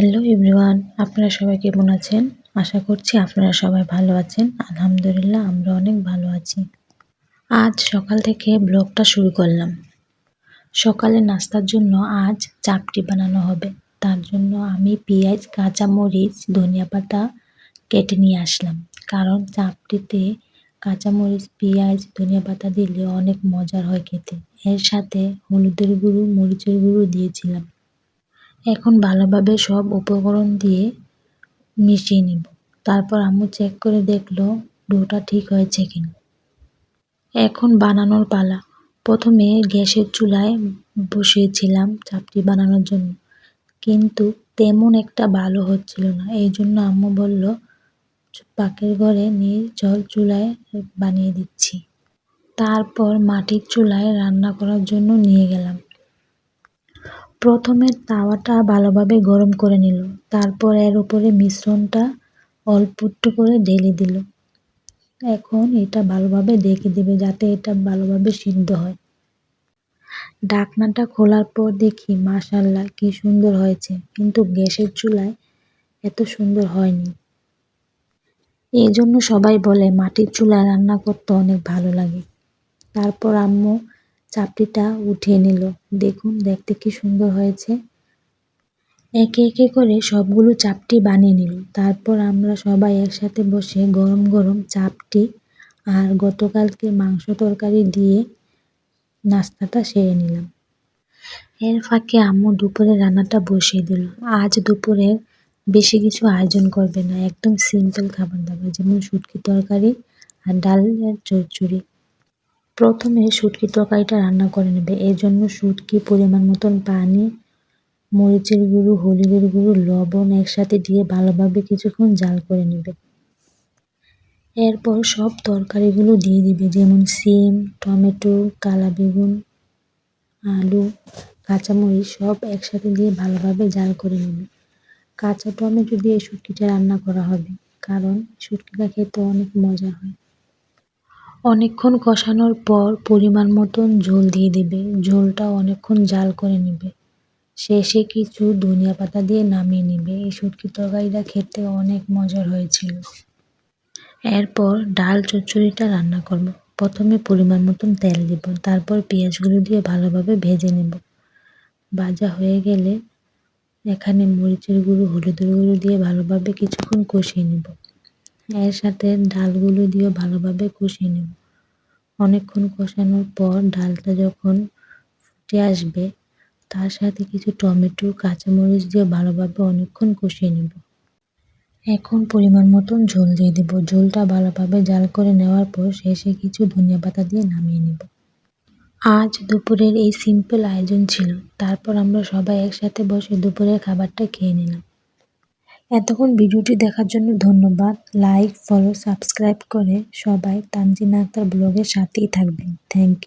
Hello everyone, আপনারা সবাই কেমন আছেন? আশা করছি আপনারা সবাই ভালো আছেন। আলহামদুলিল্লাহ, আমরা অনেক ভালো আছি। আজ সকাল থেকে ব্লগটা শুরু করলাম। সকালে নাস্তার জন্য আজ চাপটি বানানো হবে। তার জন্য আমি পেঁয়াজ কাঁচামরিচ ধনিয়া পাতা কেটে নিয়ে আসলাম। কারণ চাপটিতে কাঁচামরিচ পেঁয়াজ, ধনিয়া পাতা দিলে অনেক মজার হয় খেতে। এর সাথে হলুদের গুঁড়ো, মরিচের গুঁড়ো দিয়েছিলাম। এখন ভালোভাবে সব উপকরণ দিয়ে মিশিয়ে নিব। তারপর আম্মু চেক করে দেখল ডোটা ঠিক হয়েছে কিনা। এখন বানানোর পালা। প্রথমে গ্যাসের চুলায় বসিয়েছিলাম চাপটি বানানোর জন্য। কিন্তু তেমন একটা ভালো হচ্ছিল না। এই জন্য আম্মু বলল, পাকের ঘরে নিয়ে জল চুলায় বানিয়ে দিচ্ছি। তারপর মাটির চুলায় রান্না করার জন্য নিয়ে গেলাম। প্রথমে তাওয়াটা ভালোভাবে গরম করে নিল। তারপর এর উপরে মিশ্রণটা অল্প একটু করে ঢেলে দিল। এখন এটা ভালোভাবে দেখে দিবে যাতে এটা ভালোভাবে সিদ্ধ হয়। ঢাকনাটা খোলার পর দেখি মাশাল্লাহ কি সুন্দর হয়েছে। কিন্তু গ্যাসের চুলায় এত সুন্দর হয়নি। এই জন্য সবাই বলে, মাটির চুলায় রান্না করতে অনেক ভালো লাগে। তারপর আম্মু চাপটিটা উঠিয়ে নিল। দেখুন, দেখতে কি সুন্দর হয়েছে। একে একে করে সবগুলো চাপটি বানিয়ে নিল। তারপর আমরা সবাই একসাথে বসে গরম গরম চাপটি আর গতকালকে মাংস তরকারি দিয়ে নাস্তাটা সেরে নিলাম। এর ফাঁকে আম্মু দুপুরে রান্নাটা বসিয়ে দিল। আজ দুপুরে বেশি কিছু আয়োজন করবে না। একদম সিম্পল খাবার দাবার, যেমন শুটকি তরকারি আর ডালের চচ্চড়ি। প্রথমে শুটকি তরকারিটা রান্না করে নেবে। এর জন্য শুটকি পরিমাণ মতন পানি, মরিচের গুঁড়ো, হলুদের গুঁড়ো, লবণ একসাথে দিয়ে ভালোভাবে কিছুক্ষণ জাল করে নেবে। এরপর সব তরকারিগুলো দিয়ে দিবে, যেমন সিম, টমেটো কালা বেগুন আলু, কাঁচামরিচ, সব একসাথে দিয়ে ভালোভাবে জাল করে নেবে। কাঁচা টমেটো দিয়ে শুটকিটা রান্না করা হবে, কারণ শুটকিটা খেতে অনেক মজা হয়। অনেকক্ষণ কষানোর পর পরিমাণ মতন ঝোল দিয়ে দেবে। ঝোলটা অনেকক্ষণ জাল করে নেবে। শেষে কিছু ধনিয়া পাতা দিয়ে নামিয়ে নেবে। এই শুটকি তরকারিটা খেতে অনেক মজার হয়েছিল। এরপর ডাল চচ্চড়িটা রান্না করব। প্রথমে পরিমাণ মতন তেল দিব। তারপর পেঁয়াজগুলো দিয়ে ভালোভাবে ভেজে নেব। ভাজা হয়ে গেলে এখানে মরিচের গুঁড়ো, হলুদের গুঁড়ো দিয়ে ভালোভাবে কিছুক্ষণ কষিয়ে নেব। এর সাথে ডালগুলো দিয়ে ভালোভাবে কষিয়ে নেব। অনেকক্ষণ কষানোর পর ডালটা যখন ফুটে আসবে, তার সাথে কিছু টমেটো, কাঁচামরিচ দিয়ে ভালোভাবে অনেকক্ষণ কষিয়ে নেব। এখন পরিমাণ মতন ঝোল দিয়ে দেব। ঝোলটা ভালোভাবে জাল করে নেওয়ার পর শেষে কিছু ধনিয়া পাতা দিয়ে নামিয়ে নেব। আজ দুপুরের এই সিম্পল আয়োজন ছিল। তারপর আমরা সবাই একসাথে বসে দুপুরের খাবারটা খেয়ে নিলাম। এতক্ষণ ভিডিওটি দেখার জন্য ধন্যবাদ। লাইক ফলো সাবস্ক্রাইব করে সবাই তানজিনা আক্তার ব্লগের সাথেই থাকবেন। Thank you